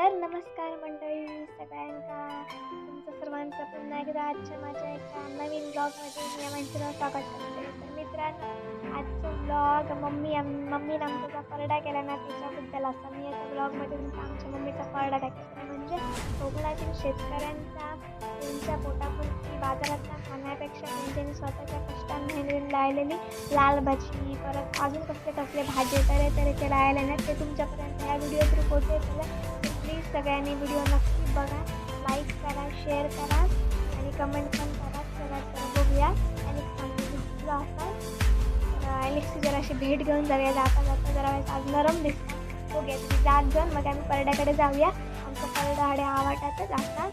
तर नमस्कार मंडळी सगळ्यांना. तुमचं सर्वांचं पुन्हा एकदा आजच्या माझ्या एका नवीन ब्लॉगमध्ये मी आमचं स्वागत करते. तर मित्रांनो आजचं ब्लॉग मम्मी मम्मी मम्मीनं आमचा परडा केला ना त्याच्याबद्दल असं मी एका ब्लॉगमध्ये तुमचा म्हणजे आमच्या मम्मीचा परडा दाखवते. म्हणजे कोकणातील शेतकऱ्यांचा त्यांच्या पोटापुरती बाजारातला खाण्यापेक्षा त्यांच्यानी स्वतःच्या कष्टाने लावलेली लाल भाजी परत अजून कसले कसले भाजी तरे तऱ्हेचे लावले ना ते तुमच्यापर्यंत ह्या व्हिडिओ थ्रू पोहोचले. तर प्लीज सगळ्यांनी व्हिडिओ नक्की बघा. लाईक करा शेअर करा आणि कमेंट पण करा. चला तर बघूया. आणि झोपलो असाल एलेक्सी जरा अशी भेट घेऊन जाऊया. जाता जाता जरा वेळेस आज नरम दिसतात बघूया तुम्ही जात जाऊन. मग आम्ही परड्याकडे जाऊया. आमचं परडा हाडे आवाटातच असतात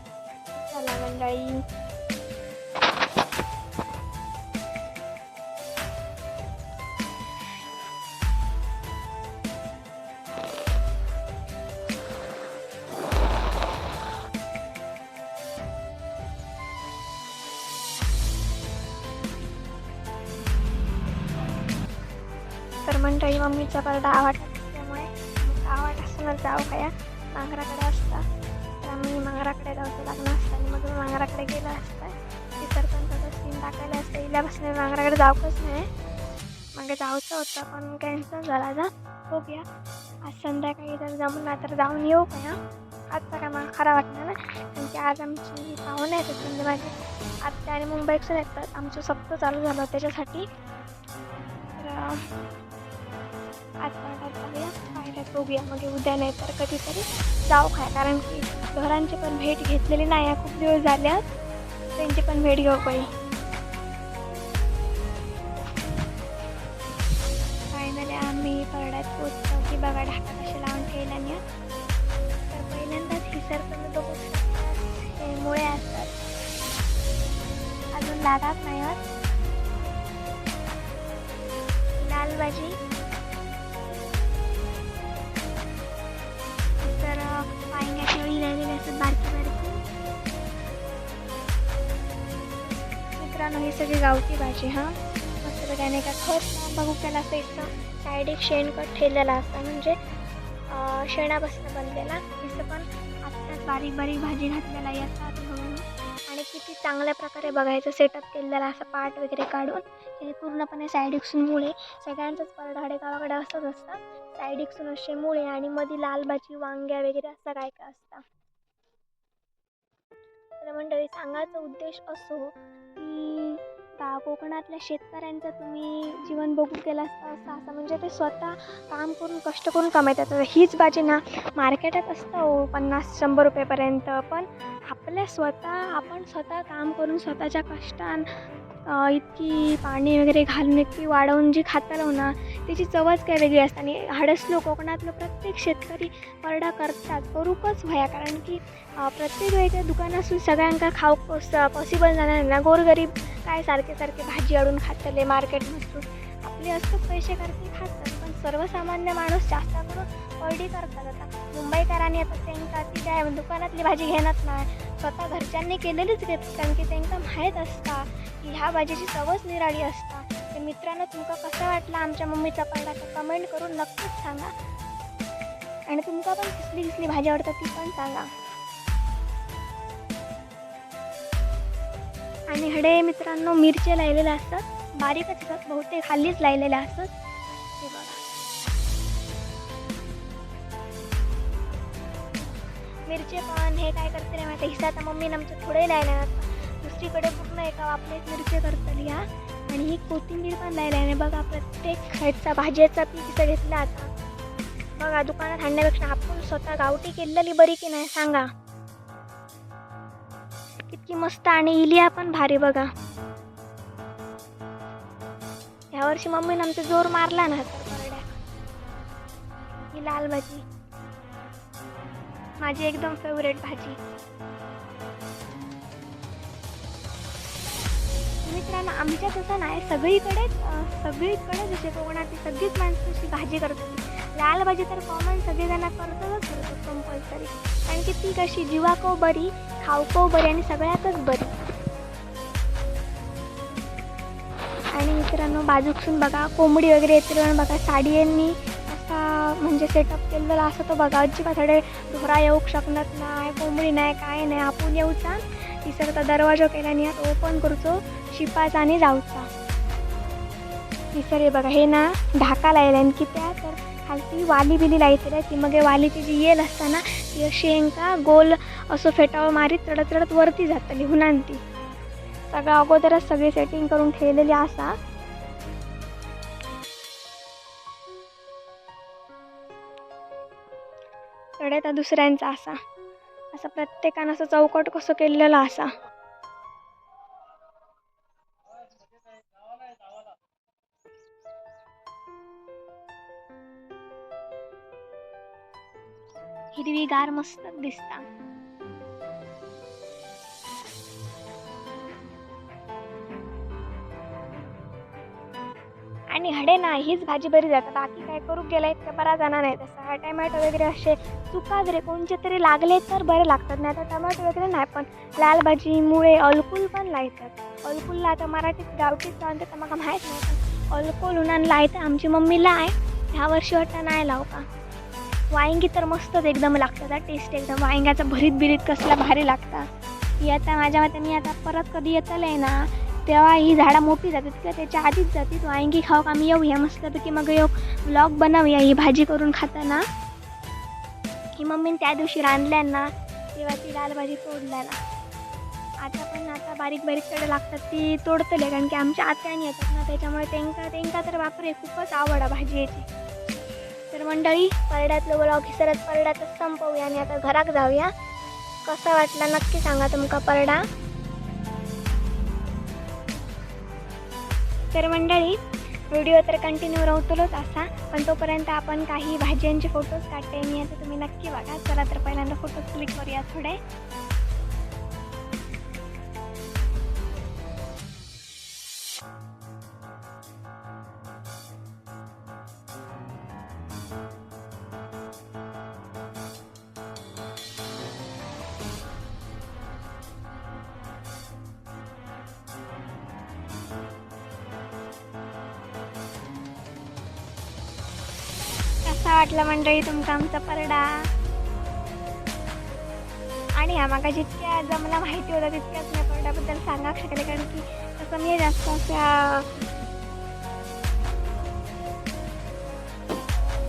चला मंडळी. मम्मीचा परडा आवडतात त्यामुळे आवड असताना जाऊ काय मांगराकडे असता. तर आम्ही मांगराकडे जाऊचं लागणार असतं. आणि मग मी मांगराकडे गेलं असतं. ती सरपंचाचा सीन टाकायला असतं. इल्यापासून मी मांगराकडे जाऊकच नाही. मागे जाऊचं होतं पण कॅन्सल झाला जा. हो बघूया आज संध्याकाळी जर जमलं तर जाऊन येऊ काय आजचा काय मला खरा वाटणार ना कारण की आज आमची पाहुणे आहेत म्हणजे माझे आत्या आणि मुंबईचं येतात. आमचं सप्त चालू झालं त्याच्यासाठी. तर आज पाण्यात जाऊया पाण्यात बघूया. मग उद्या नाही तर कधीतरी जाऊ काय कारण की घरांची पण भेट घेतलेली नाही आहे. खूप दिवस झाले आहेत. त्यांची पण भेट घेऊ पाहिजे फायनली आम्ही परड्यात पोचतो की बघा ढाका कसे लावून ठेवला तर पहिल्यांदाच ही सर तुम्ही बघू शकता. हे मुळे असतात. अजून लागत नाही लाल भाजी. सगळी गावठी भाजी हां? मस्त नाही का खत बघू त्याला असं म्हणजे, इथं साईड एक शेणखत ठेवलेला असतं म्हणजे शेणापासून बनलेला. तिचं पण आत्ताच बारीक बारीक भाजी घातलेला येतात म्हणून. आणि किती चांगल्या प्रकारे बघायचं सेटअप केलेला असं पार्ट वगैरे काढून हे पूर्णपणे साईड मुळे सगळ्यांचंच परडाडे गावाकडे असंच असतं. साईड इक्सून असे मुळे आणि मध्ये लाल भाजी वांग्या वगैरे असं काय काय असतं. तर मंडळी सांगायचा उद्देश असो की असता कोकणातल्या शेतकऱ्यांचं तुम्ही जीवन बघू केलं असतं असं असं. म्हणजे ते स्वतः काम करून कष्ट करून कमावतात. हीच भाजी ना मार्केटात असतं हो पन्नास शंभर रुपयेपर्यंत. पण आपल्या स्वतः आपण स्वतः काम करून स्वतःच्या कष्टान इतकी पाणी वगैरे घालून इतकी वाढवून जी खातालो ना त्याची चवच काय वेगळी असते. आणि हडसलो कोकणातलं प्रत्येक शेतकरी परडा करतात. करूकच व्हाया कारण की प्रत्येक वेळेच्या दुकानासून सगळ्यांका खाऊ पॉसिबल जाणार ना. गोरगरीब काय सारखे सारखे भाजी अडून खातले मार्केटमधून आपले अचूक पैसे करते खातात पण सर्वसामान्य माणूस जास्त करून ऑर्डी करतात. आता मुंबईकरांनी आता त्यांना ती काय दुकानातली भाजी घेणार नाही. स्वतः घरच्यांनी केलेलीच घेत कारण की त्यांना माहीत असता की ह्या भाजीची चवच निराळी असता. तर मित्रांनो तुमका कसं वाटलं आमच्या मम्मीचा पडला तर कमेंट करून नक्कीच सांगा. आणि तुमका पण कसली कसली भाजी आवडतात ती पण सांगा. आणि हडे मित्रांनो मिरचे लायलेले असतात. बारीकच बहुतेक खालीच लायलेल्या असतात बघा. मिरचे पण हे काय करते माहिती हिस्सा आता मम्मीनं आमच्या थोडे लायला दुसरीकडे पूर्ण एका वापरेत मिरचे करतली हा आणि ही कोथिंबीर पण लायला आहे. बघा प्रत्येक खायचा भाज्याचा पीक इथं घेतला आता. बघा दुकानात आणण्यापेक्षा आपण स्वतः गावठी केलेली बरी की नाही सांगा. कितकी मस्त आणि इलिया पण भारी बघा. ह्या वर्षी मम्मीनं आमचा जोर मारला ना ही लाल भाजी. माझी एकदम फेवरेट भाजी. मित्रांनो आमच्या तसं नाही सगळीकडेच सगळीकडे जसे कोकणातली सगळीच माणसं अशी भाजी करतात लाल भाजी तर कॉमन सगळेजण करतातच करतात कंपल्सरी कारण की ती कशी जीवाको बरी खावको बरी आणि सगळ्यातच बरी. मित्रांनो बाजूकसून बघा कोंबडी वगैरे येते बघा साडीयांनी असा म्हणजे सेटअप केलेला असं तो बघा अजिबात थोडे ढोरा येऊ शकणार नाही कोंबडी नाही काय नाही. आपण येऊचा तिसरं दरवाजा केल्याने यात ओपन करूचो शिपाचा आणि जाऊचा. तिसर हे बघा हे ना ढाका लायला आणि त्या तर खालती वाली बिली लायतल्या ती मग हे वालीची जी येल असताना ती अशी हेंका गोल असं फेटावं मारीत चढत चढत वरती जातली हुनान ती सगळं अगोदरच सगळी सेटिंग करून ठेवलेली असा. कडे तर दुसऱ्यांचा असा. असा प्रत्येकानं असं चौकट कसं केलेलं असा. हिरवीगार मस्त दिसता. आणि ना हीच भाजी बरी जातात बाकी काय करू गेलं इतकं बरा जाणार नाही तसं टमॅटो वगैरे असे चुका जरी कोणचे तरी लागले तर बरे लागतात. नाही तर टमॅटो वगैरे नाही पण लाल भाजी मुळे अलकुल पण लायतात. अलकुलला आता मराठीत गावठीत जाऊन तर मला माहीत नाही पण अलकुल उन्हान लायतं. आमची मम्मीला आहे. ह्या वर्षी वाटतं नाही लाव का? वांगी तर मस्तच एकदम लागतात टेस्ट एकदम. वांग्याचा भरीत बिरीत कसला भारी लागता ही आता माझ्या मते मी आता परत कधी येतलं आहे ना तेव्हा ही झाडं मोठी जातात. किंवा त्याच्या आधीच जातात वांगी खाऊ का आम्ही येऊया मस्तपैकी मग येऊ. ब्लॉग बनवूया ही भाजी करून खाताना. ही मम्मीने त्या दिवशी रांधल्या ना तेव्हा ती लाल भाजी तोडल्या ना. आता पण आता बारीक बारीककडे लागतात ती तोडतले. कारण की आमच्या आत्याने येतात ना त्याच्यामुळे त्यांका त्यांचा तर वापरे खूपच आवड आहे भाजी तर मंडळी परड्यातलं ब्लॉग ही सरत परड्यातच संपवूया आणि आता घरात जाऊया. कसा वाटला नक्की सांगा तुमका परडा. तर मंडळी व्हिडिओ तर कंटिन्यू राहतलोच असा पण तोपर्यंत आपण काही भाज्यांचे फोटोज काढते. मी आता तुम्ही नक्की बघा चला तर पहिल्यांदा फोटोज क्लिक करूया थोडे. वाटला मंडळी तुमचा आमचा परडा. आणि हा माका जितक्या जमला माहिती होता तितक्याच मी परड्याबद्दल सांगा शकले कारण की तसं मी जास्त अशा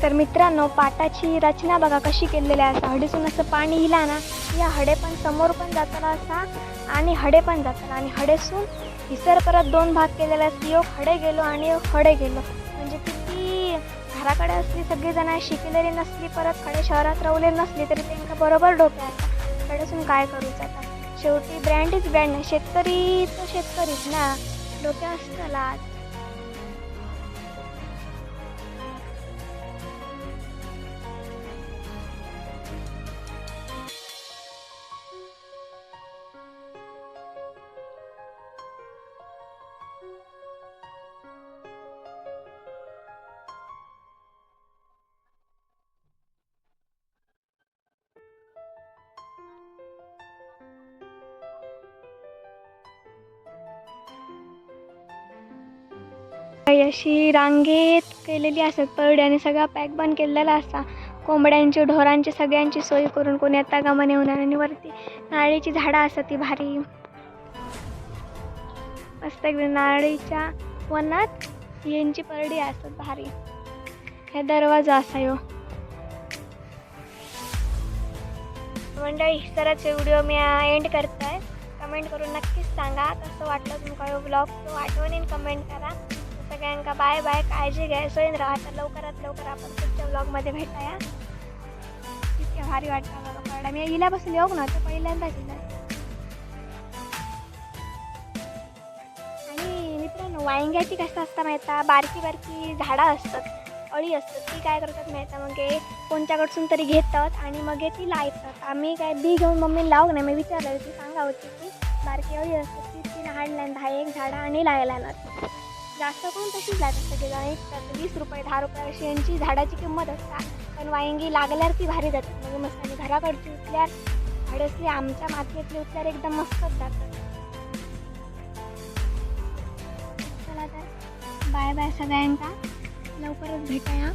तर मित्रांनो पाटाची रचना बघा कशी केलेली आहे. असं असं पाणी हिला ना या हडे पण समोर पण जाताना असा आणि हडे पण जाताना. आणि हडेसून हिसर परत दोन भाग केलेला असते योग हडे गेलो आणि हडे गेलो. म्हणजे किती घराकडे असली सगळी जण शिकलेली नसली परत खडे शहरात रावले नसली तरी त्यांना बरोबर डोक्यात कडेसून काय करूच आता? शेवटी ब्रँड इज ब्रँड शेतकरी तर शेतकरीच ना. डोक्या असतं लाज. काही अशी रांगेत केलेली असतात. परडी आणि सगळा पॅक बंद केलेला असा. कोंबड्यांची ढोरांची सगळ्यांची सोय करून कोणी आता गमन होणार आणि वरती नारळीची झाडं असतात ती भारी. मस्त एकदम नारळीच्या वनात यांची परडी असतात भारी. हे दरवाजा असा यो. मंडळी सरच व्हिडिओ मी एंड करताय. कमेंट करून नक्कीच सांगा कसं वाटलं तुमका ब्लॉग तो आठवणीन कमेंट करा. सगळ्यांका बाय बाय काळजी घ्या सोयीन राहा. तर लवकरात लवकर आपण पुढच्या ब्लॉगमध्ये भेटाया. इतक्या भारी वाटतं बघा पडा मी इल्यापासून येऊ ना तर पहिल्यांदाच इला. आणि मित्रांनो वांग्याची कसं असतं माहिती बारकी बारकी झाडं असतात अळी असतात. ती काय करतात माहिती मग कोणत्याकडसून तरी घेतात आणि मग ती लावतात आम्ही काय बी घेऊन मम्मीला लावू नाही. मी विचारलं ती सांगा होती की बारकी अळी असतात ती तिने हाडल्या दहा एक झाडं आणि लायला जास्त करून तशीच लागतात सगळेजण. एक तर वीस रुपये दहा रुपये अशी यांची झाडाची किंमत असतात. पण वांगी लागल्यावर ती भारी जातात. म्हणजे मस्त आणि घराकडची उचल्यावर झाडसली आमच्या मातीतली उचल्यावर एकदम मस्तच जातात. चला तर बाय बाय सगळ्यांका लवकरच भेटाया.